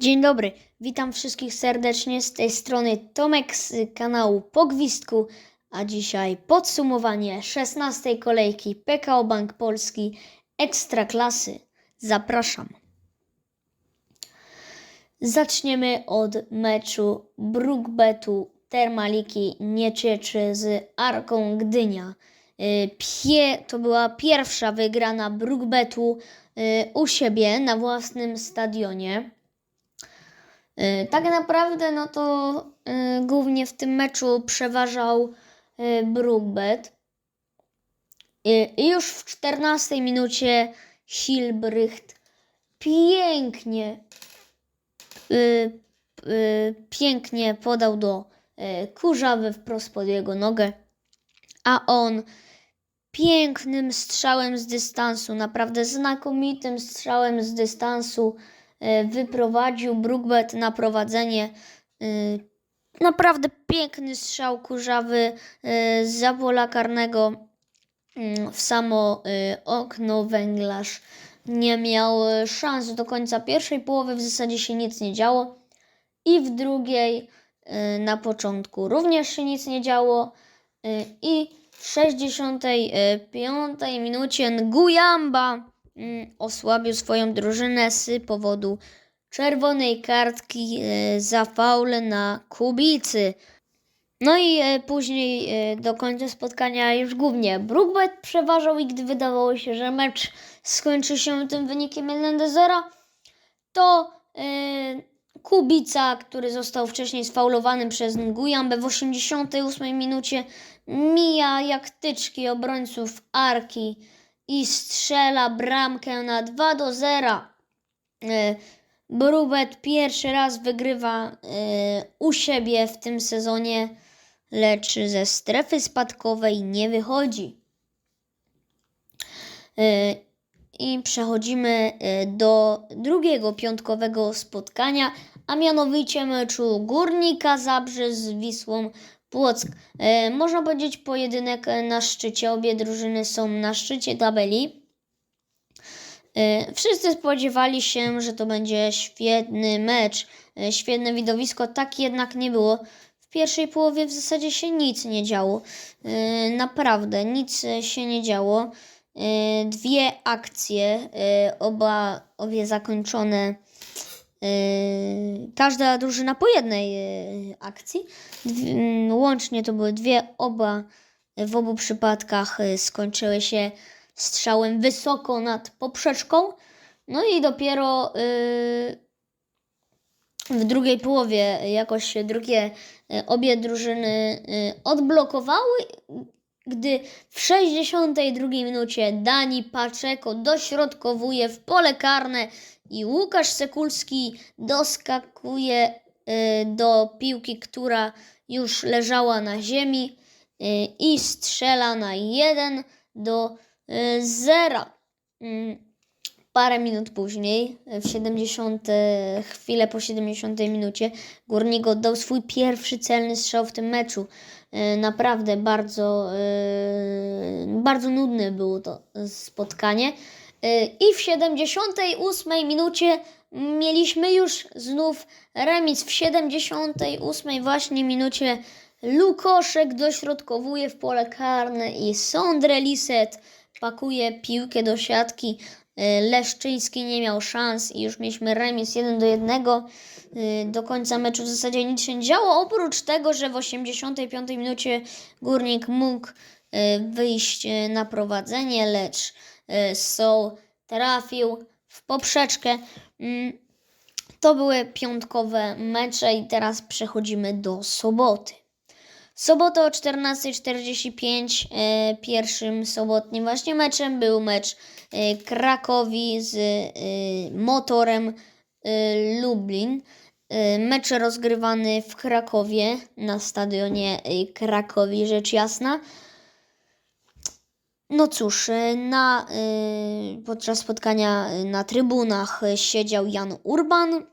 Dzień dobry, witam wszystkich serdecznie z tej strony Tomek z kanału Pogwistku, a dzisiaj podsumowanie 16 kolejki PKO Bank Polski Ekstraklasy. Zapraszam. Zaczniemy od meczu Brookbetu Termaliki Niecieczy z Arką Gdynia. Y, Pie, to była pierwsza wygrana Brookbetu y, u siebie na własnym stadionie. Y, Tak naprawdę, no to y, głównie w tym meczu przeważał y, Brookbet. I już w 14 minucie Hilbrycht pięknie, pięknie podał do Kurzawy wprost pod jego nogę, a on pięknym strzałem z dystansu, naprawdę znakomitym strzałem z dystansu wyprowadził Brookbet na prowadzenie. E, Naprawdę piękny strzał kurzawy e, z pola karnego mm, w samo e, okno węglarz. Nie miał e, szans do końca pierwszej połowy, w zasadzie się nic nie działo. I w drugiej e, na początku również się nic nie działo. E, I w 65 minucie Nguyamba mm, osłabił swoją drużynę z powodu czerwonej kartki e, za faul na Kubicy. No i e, później e, do końca spotkania już głównie Brookbet przeważał i gdy wydawało się, że mecz skończy się tym wynikiem 1 do 0, to Kubica, który został wcześniej sfaulowany przez Nguyambę w 88 minucie, mija jak tyczki obrońców Arki i strzela bramkę na 2 do 0. E, Brubet pierwszy raz wygrywa e, u siebie w tym sezonie, lecz ze strefy spadkowej nie wychodzi. E, I przechodzimy do drugiego piątkowego spotkania, a mianowicie meczu Górnika Zabrze z Wisłą Płock. E, Można powiedzieć pojedynek na szczycie. Obie drużyny są na szczycie tabeli. E, Wszyscy spodziewali się, że to będzie świetny mecz, e, świetne widowisko. Tak jednak nie było. W pierwszej połowie w zasadzie się nic nie działo. Naprawdę nic się nie działo. Dwie akcje, oba, obie zakończone. E, Każda drużyna po jednej e, akcji. Mm, Łącznie to były dwie, oba w obu przypadkach e, skończyły się strzałem wysoko nad poprzeczką. No i dopiero w drugiej połowie jakoś drugie obie drużyny odblokowały, gdy w 62 minucie Dani Paczeko dośrodkowuje w pole karne i Łukasz Sekulski doskakuje y, do piłki, która już leżała na ziemi y, i strzela na 1 do y, 0. Parę minut później, w 70, e, chwilę po 70 minucie, Górnik oddał swój pierwszy celny strzał w tym meczu. E, Naprawdę bardzo, e, bardzo nudne było to spotkanie. E, I w 78 minucie mieliśmy już znów remis. W 78 właśnie minucie Lukoszek dośrodkowuje w pole karne i Sondre Liset pakuje piłkę do siatki. E, Leszczyński nie miał szans i już mieliśmy remis 1 do 1. E, Do końca meczu w zasadzie nic się nie działo, oprócz tego, że w 85 minucie Górnik mógł e, wyjść na prowadzenie, lecz Soł trafił w poprzeczkę. Mm, To były piątkowe mecze i teraz przechodzimy do soboty. Sobota o 14.45 e, pierwszym sobotnim właśnie meczem był mecz e, Krakowi z e, Motorem Lublin. Mecz rozgrywany w Krakowie na stadionie Krakowi, rzecz jasna. No cóż, na, podczas spotkania na trybunach siedział Jan Urban,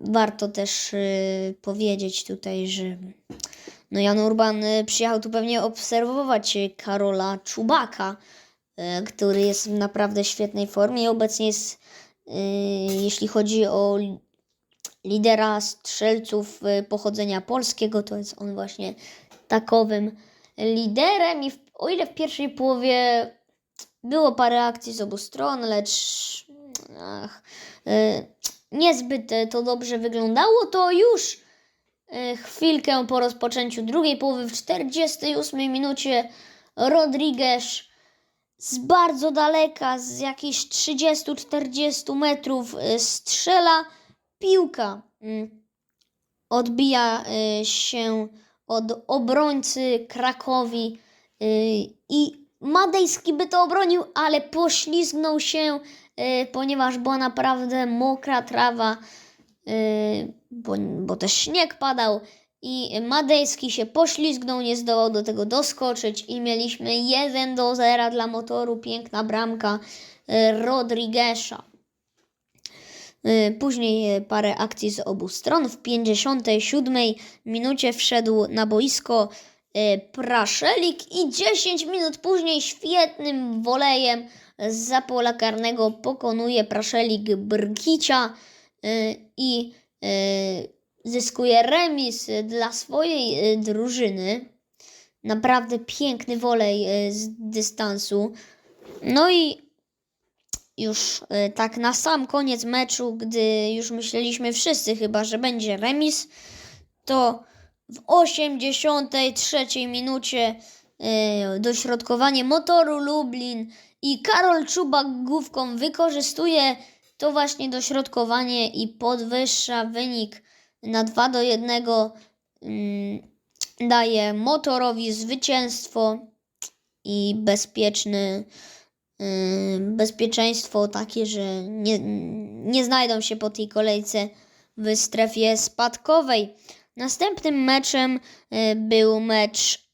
Warto też yy, powiedzieć tutaj, że no Jan Urban yy, przyjechał tu pewnie obserwować yy, Karola Czubaka, który jest w naprawdę świetnej formie i obecnie jest jeśli chodzi o li- lidera strzelców y, pochodzenia polskiego, to jest on właśnie takowym liderem. I w, o ile w pierwszej połowie było parę akcji z obu stron, lecz ach, y, niezbyt y, to dobrze wyglądało, to już y, chwilkę po rozpoczęciu drugiej połowy w 48 minucie Rodriguez z bardzo daleka, z jakichś 30-40 metrów y, strzela. Piłka mm, odbija się od obrońcy Krakowi i Madejski by to obronił, ale poślizgnął się, ponieważ była naprawdę mokra trawa, y, bo, bo też śnieg padał i Madejski się poślizgnął, nie zdołał do tego doskoczyć i mieliśmy 1 do 0 dla motoru, piękna bramka y, Rodriguesza. Y, Później y, parę akcji z obu stron. W 57 minucie wszedł na boisko y, Praszelik i 10 minut później świetnym wolejem z pola karnego pokonuje Praszelik Brkicia y, i y, zyskuje remis dla swojej y, drużyny. Naprawdę piękny wolej z dystansu. No i już tak na sam koniec meczu, gdy już myśleliśmy wszyscy chyba, że będzie remis, to w 83 minucie dośrodkowanie motoru Lublin i Karol Czubak główką wykorzystuje to właśnie dośrodkowanie i podwyższa wynik na 2 do 1. Mm, Daje motorowi zwycięstwo i bezpieczny yy, bezpieczeństwo takie, że nie, nie znajdą się po tej kolejce w strefie spadkowej. Następnym meczem yy, był mecz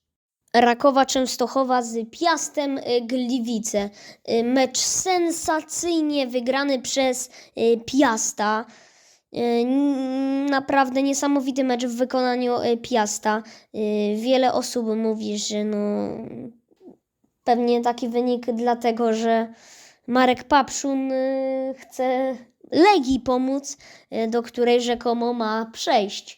Rakowa Częstochowa z Piastem yy, Gliwice. Yy, Mecz sensacyjnie wygrany przez yy, Piasta. Naprawdę niesamowity mecz w wykonaniu Piasta. Wiele osób mówi, że no, Pewnie taki wynik dlatego, że Marek Papszun y, chce Legii pomóc, y, do której rzekomo ma przejść y,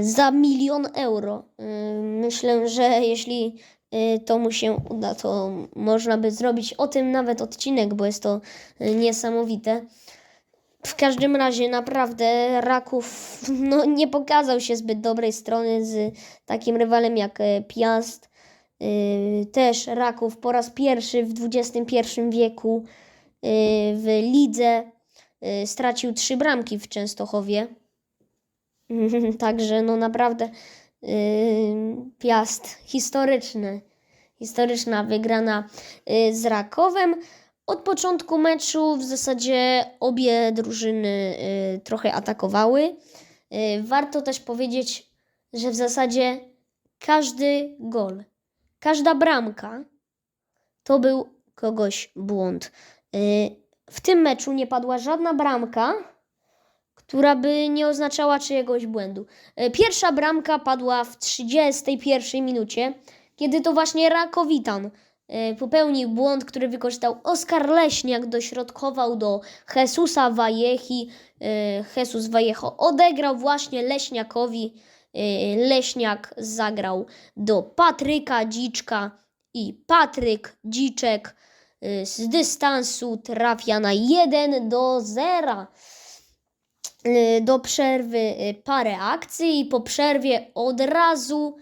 za milion euro. Y, Myślę, że jeśli y, to mu się uda, to można by zrobić o tym nawet odcinek, bo jest to y, niesamowite. W każdym razie naprawdę Raków no, nie pokazał się zbyt dobrej strony z takim rywalem jak Piast. Też Raków po raz pierwszy w XXI wieku w lidze stracił trzy bramki w Częstochowie. Także no naprawdę yy, Piast historyczny. Historyczna wygrana yy, z Rakowem. Od początku meczu w zasadzie obie drużyny yy, trochę atakowały. Yy, Warto też powiedzieć, że w zasadzie każdy gol każda bramka to był kogoś błąd. W tym meczu nie padła żadna bramka, która by nie oznaczała czyjegoś błędu. Yy, Pierwsza bramka padła w 31 minucie, kiedy to właśnie Rakowitan yy, popełnił błąd, który wykorzystał Oskar Leśniak, dośrodkował do Jesusa Wajechi. Yy, Jesus Wajecho odegrał właśnie Leśniakowi. Leśniak zagrał do Patryka Dziczka i Patryk Dziczek z dystansu trafia na 1 do 0. Y, Do przerwy y, parę akcji i po przerwie od razu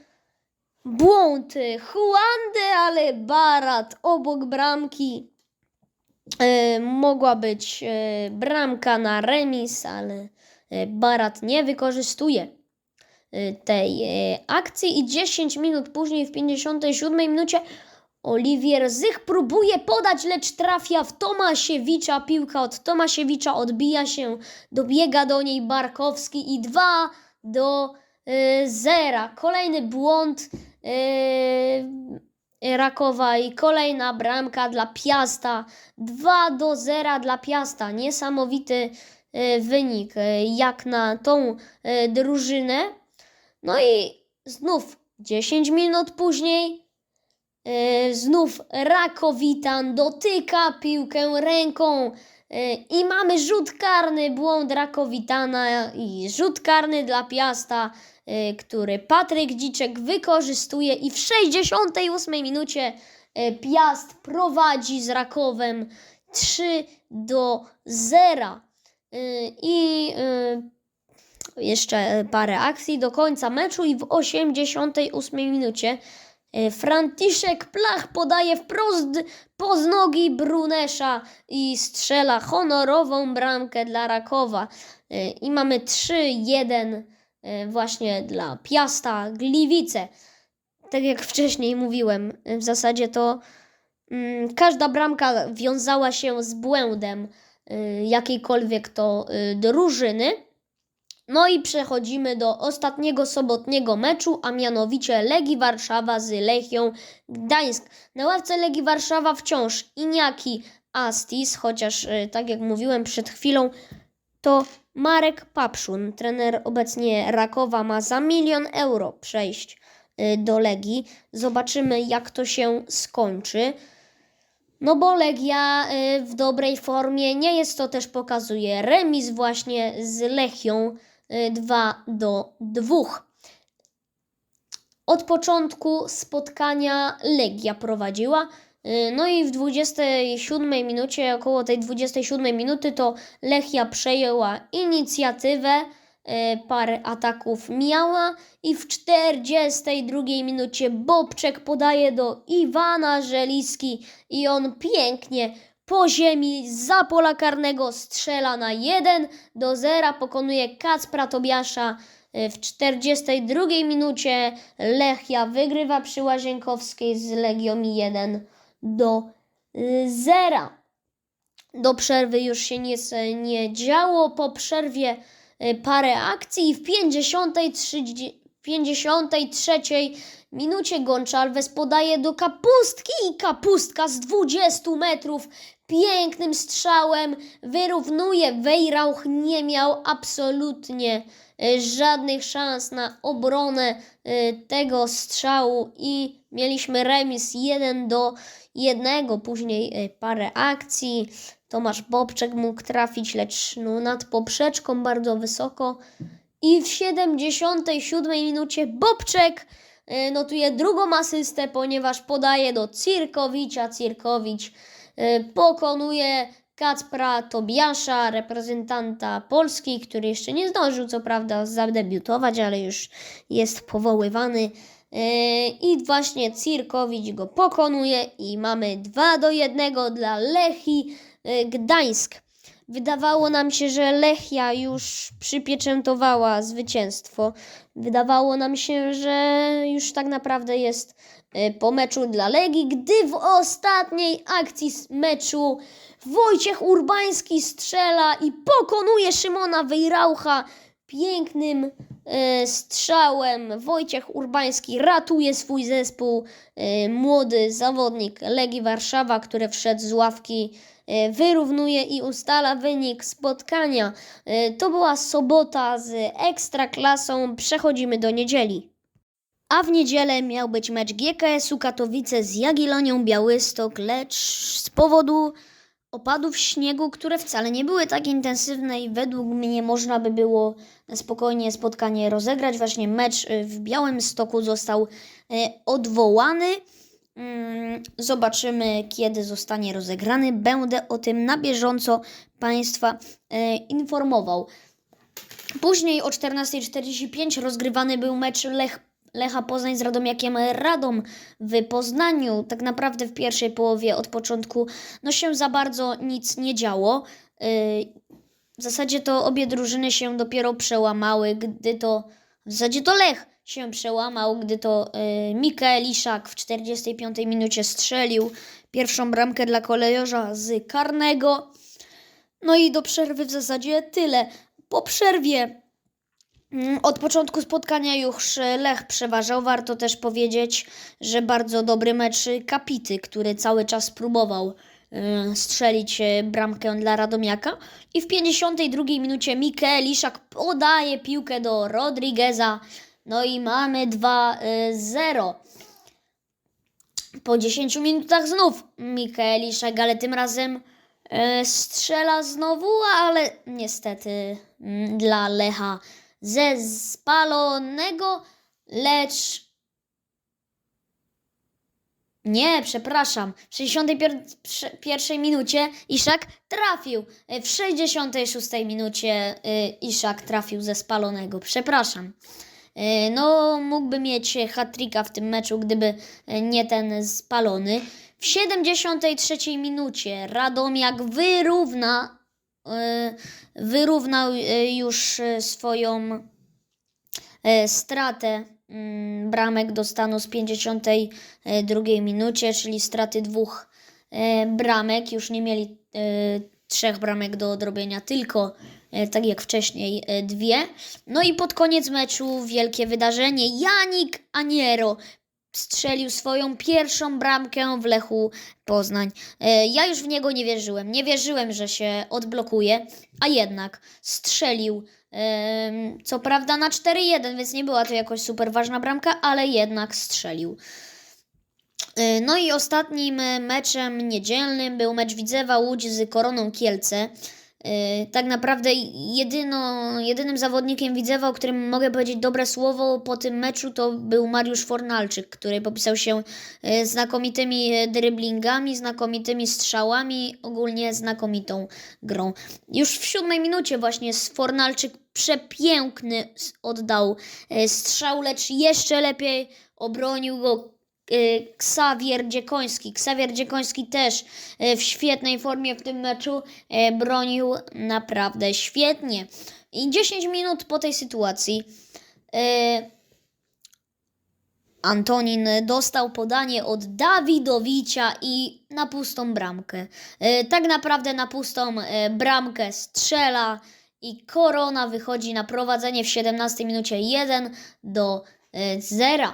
błąd y, Juande, ale Barat obok bramki. Mogła być bramka na remis, ale Barat nie wykorzystuje tej akcji i 10 minut później w 57 minucie Oliwier Zych próbuje podać, lecz trafia w Tomasiewicza. Piłka od Tomasiewicza odbija się, dobiega do niej Barkowski i 2 do 0. Kolejny błąd y, Rakowa i kolejna bramka dla Piasta. 2 do 0 dla Piasta. Niesamowity y, wynik y, jak na tą y, drużynę. No i znów 10 minut później znów Rakowitan dotyka piłkę ręką Y, I mamy rzut karny, błąd Rakowitana i rzut karny dla Piasta, y, który Patryk Dziczek wykorzystuje i w 68 minucie Piast prowadzi z Rakowem 3 do 0. Y, I jeszcze parę akcji do końca meczu i w 88 minucie Franciszek Plach podaje wprost poz nogi Brunesza i strzela honorową bramkę dla Rakowa. Y, I mamy 3-1 y, właśnie dla Piasta Gliwice. Tak jak wcześniej mówiłem, w zasadzie to mm, każda bramka wiązała się z błędem y, jakiejkolwiek to y, drużyny. No i przechodzimy do ostatniego sobotniego meczu, a mianowicie Legii Warszawa z Lechią Gdańsk. Na ławce Legii Warszawa wciąż Iniaki Astis, chociaż y, tak jak mówiłem przed chwilą, to Marek Papszun, trener obecnie Rakowa, ma za milion euro przejść y, do Legii. Zobaczymy, jak to się skończy. No bo Legia y, w dobrej formie nie jest, to też pokazuje remis właśnie z Lechią 2 do 2. Od początku spotkania Legia prowadziła. y, No i w 27 minucie, około tej 27 minuty, to Lechia przejęła inicjatywę. y, Parę ataków miała i w 42 minucie Bobczek podaje do Iwana Żeliski i on pięknie po ziemi za pola karnego strzela na 1 do 0, pokonuje Kacpra Tobiasza y, w 42 minucie Lechia wygrywa przy Łazienkowskiej z Legią 1 do 0. Do przerwy już się nic e, nie działo. Po przerwie e, parę akcji i w 53, 53 minucie Gonczalves podaje do Kapustki i Kapustka z 20 metrów pięknym strzałem wyrównuje. Wejrauch nie miał absolutnie e, żadnych szans na obronę e, tego strzału i mieliśmy remis 1 do 1. Później e, parę akcji. Tomasz Bobczek mógł trafić, lecz no, nad poprzeczką bardzo wysoko. I w 77 minucie Bobczek e, notuje drugą asystę, ponieważ podaje do Cirkowicza. Cirkowicz e, pokonuje Kacpra Tobiasza, reprezentanta Polski, który jeszcze nie zdążył co prawda zadebiutować, ale już jest powoływany. E, I właśnie Cirkowicz go pokonuje i mamy 2 do 1 dla Lechii e, Gdańsk. Wydawało nam się, że Lechia już przypieczętowała zwycięstwo. Wydawało nam się, że już tak naprawdę jest e, po meczu dla Legii, gdy w ostatniej akcji z meczu Wojciech Urbański strzela i pokonuje Szymona Wejraucha pięknym e, strzałem. Wojciech Urbański ratuje swój zespół. E, młody zawodnik Legii Warszawa, który wszedł z ławki, wyrównuje i ustala wynik spotkania. E, To była sobota z ekstraklasą. Przechodzimy do niedzieli. A w niedzielę miał być mecz GKS-u Katowice z Jagiellonią Białystok, lecz z powodu opadów śniegu, które wcale nie były tak intensywne i według mnie można by było spokojnie spotkanie rozegrać. Właśnie mecz y, w Białymstoku został y, odwołany. Mm, Zobaczymy, kiedy zostanie rozegrany. Będę o tym na bieżąco Państwa y, informował. Później o 14.45 rozgrywany był mecz Lech, Lecha Poznań z Radomiakiem Radom w Poznaniu. Tak naprawdę w pierwszej połowie od początku no się za bardzo nic nie działo. Yy, W zasadzie to obie drużyny się dopiero przełamały, gdy to w zasadzie to Lech się przełamał, gdy to yy, Mikael Iszak w 45 minucie strzelił pierwszą bramkę dla kolejorza z karnego. No i do przerwy w zasadzie tyle. Po przerwie mm, od początku spotkania już Lech przeważał. Warto też powiedzieć, że bardzo dobry mecz Kapity, który cały czas próbował e, strzelić e, bramkę dla Radomiaka. I w 52 minucie Mikael Iszak podaje piłkę do Rodrigueza. No i mamy 2-0. Po 10 minutach znów Mikael Iszak, ale tym razem E, Strzela znowu, ale niestety mm, dla Lecha ze spalonego, lecz nie, przepraszam. W 61 minucie Iszak trafił. W 66 minucie y, Iszak trafił ze spalonego. Przepraszam. E, No, mógłby mieć hat-tricka w tym meczu, gdyby e, nie ten spalony. W 73 minucie Radomiak wyrówna, e, wyrównał już swoją stratę mm, bramek do stanu z 52 minucie, czyli straty dwóch bramek. Już nie mieli trzech bramek do odrobienia, tylko tak jak wcześniej e, dwie. No i pod koniec meczu wielkie wydarzenie. Janik Aniero strzelił swoją pierwszą bramkę w Lechu Poznań. E, Ja już w niego nie wierzyłem. Nie wierzyłem, że się odblokuje, a jednak strzelił. Co prawda na 4-1, więc nie była to jakoś super ważna bramka, ale jednak strzelił. E, No i ostatnim e, meczem niedzielnym był mecz Widzewa Łódź z Koroną Kielce. E, Tak naprawdę jedyno, jedynym zawodnikiem Widzewa, o którym mogę powiedzieć dobre słowo po tym meczu, to był Mariusz Fornalczyk, który popisał się e, znakomitymi e, dryblingami, znakomitymi strzałami, ogólnie znakomitą grą. Już w siódmej minucie właśnie Fornalczyk przepiękny oddał strzał, lecz jeszcze lepiej obronił go Ksawier Dziekoński. Ksawier Dziekoński też e, w świetnej formie w tym meczu e, bronił naprawdę świetnie. I 10 minut po tej sytuacji Antonin dostał podanie od Dawidowicza i na pustą bramkę. Tak naprawdę na pustą bramkę strzela i Korona wychodzi na prowadzenie w 17 minucie 1 do 0.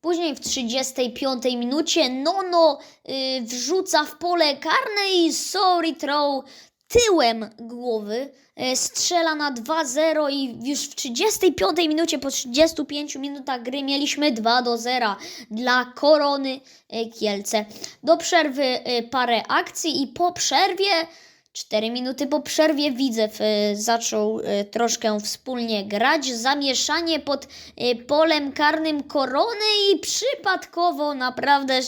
Później w 35 minucie Nono y, wrzuca w pole karne i sorry throw tyłem głowy y, strzela na 2-0 i już w 35 minucie po 35 minutach gry mieliśmy 2 do 0 dla Korony y, Kielce. Do przerwy y, parę akcji i po przerwie 4 minuty po przerwie Widzew zaczął y, troszkę wspólnie grać. Zamieszanie pod y, polem karnym korony i przypadkowo naprawdę y,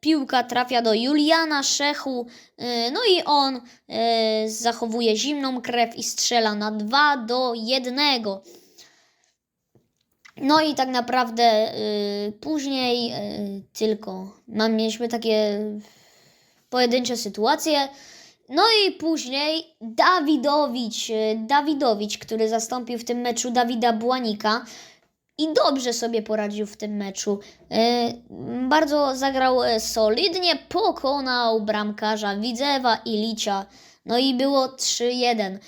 piłka trafia do Juliana Szechu. No i on zachowuje zimną krew i strzela na 2 do 1. No i tak naprawdę później tylko mam, mieliśmy takie pojedyncze sytuacje. No i później Dawidowicz, y, Dawidowicz, który zastąpił w tym meczu Dawida Błanika i dobrze sobie poradził w tym meczu. Y, Bardzo zagrał y, solidnie, pokonał bramkarza Widzewa i Licia. No i było 3-1.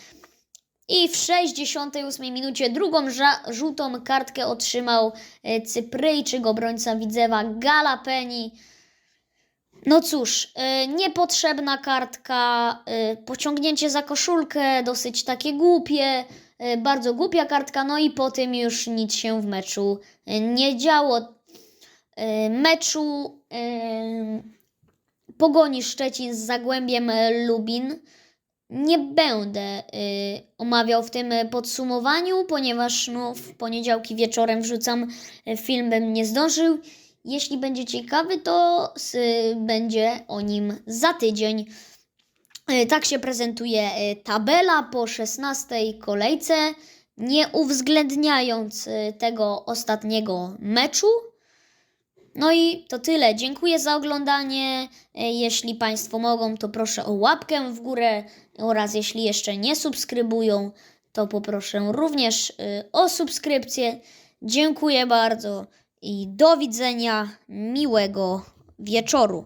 I w 68 minucie drugą żółtą kartkę otrzymał Cypryjczyk, obrońca Widzewa Galapeni. No cóż, y, niepotrzebna kartka, y, pociągnięcie za koszulkę, dosyć takie głupie, y, bardzo głupia kartka, no i po tym już nic się w meczu nie działo. Meczu Pogoni Szczecin z Zagłębiem Lubin nie będę omawiał w tym podsumowaniu, ponieważ no, w poniedziałki wieczorem wrzucam film, bym nie zdążył. Jeśli będzie ciekawy, to będzie o nim za tydzień. E, Tak się prezentuje e, tabela po 16 kolejce, nie uwzględniając e, tego ostatniego meczu. No i to tyle. Dziękuję za oglądanie. Jeśli Państwo mogą, to proszę o łapkę w górę oraz jeśli jeszcze nie subskrybują, to poproszę również o subskrypcję. Dziękuję bardzo i do widzenia. Miłego wieczoru.